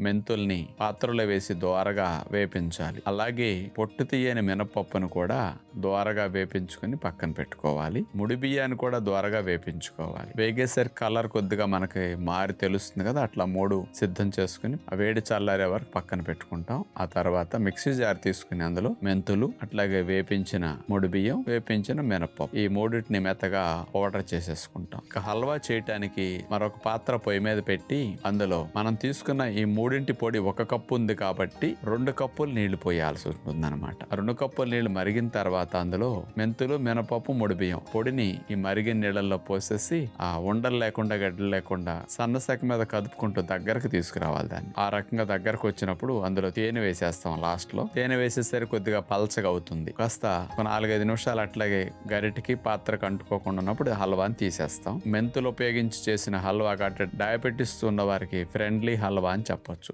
మెంతుల్ని పాత్రలో వేసి దోరగా వేపించాలి. అలాగే పొట్టు తీయని మినపప్పును కూడా దోరగా వేపించుకుని పక్కన పెట్టుకోవాలి. ముడి బియ్యాన్ని కూడా దోరగా వేపించుకోవాలి. వేగేసరికి కలర్ కొద్దిగా మనకి మారి తెలుస్తుంది కదా అట్లా మూడు సిద్ధం చేసుకుని ఆ వేడి చల్లారే వరకు పక్కన పెట్టుకుంటాం. ఆ తర్వాత మిక్సీ జార్ తీసుకుని అందులో మెంతులు అట్లాగే వేపించిన ముడి బియ్యం వేపించిన మినపప్పు ఈ మూడింటిని మెత్తగా పౌడర్ చేసేసుకుంటాం. ఇక హల్వా చేయటానికి మరొక పాత్ర పొయ్యి మీద పెట్టి అందులో మనం తీసుకున్న ఈ మూడింటి పొడి ఒక కప్పు ఉంది కాబట్టి రెండు కప్పులు నీళ్ళు పోయాల్సి ఉంటుంది అనమాట రెండు కప్పులు నీళ్ళు మరిగిన తర్వాత అందులో మెంతులు మినపప్పు ముడిబియ్యం పొడిని ఈ మరిగిన నీళ్ళల్లో పోసేసి ఆ ఉండలు లేకుండా గడ్డలు లేకుండా సన్నసెక మీద కదుపుకుంటూ దగ్గరకు తీసుకురావాలి దాన్ని. ఆ రకంగా దగ్గరకు వచ్చినప్పుడు అందులో తేనె వేసేస్తాం లాస్ట్లో తేనె వేసేసరికి కొద్దిగా పల్చగా అవుతుంది. కాస్త ఒక నాలుగైదు నిమిషాలు అట్లాగే గరిటికి పాత్రకు అంటుకోకుండా ఉన్నప్పుడు హల్వాని తీసేస్తాం. మెంతులు ఉపయోగించి చేసిన హల్వా కాబట్టి డయాబెటీస్ ఉన్న వారికి ఫ్రెండ్లీ హల్వా అని చెప్పొచ్చు.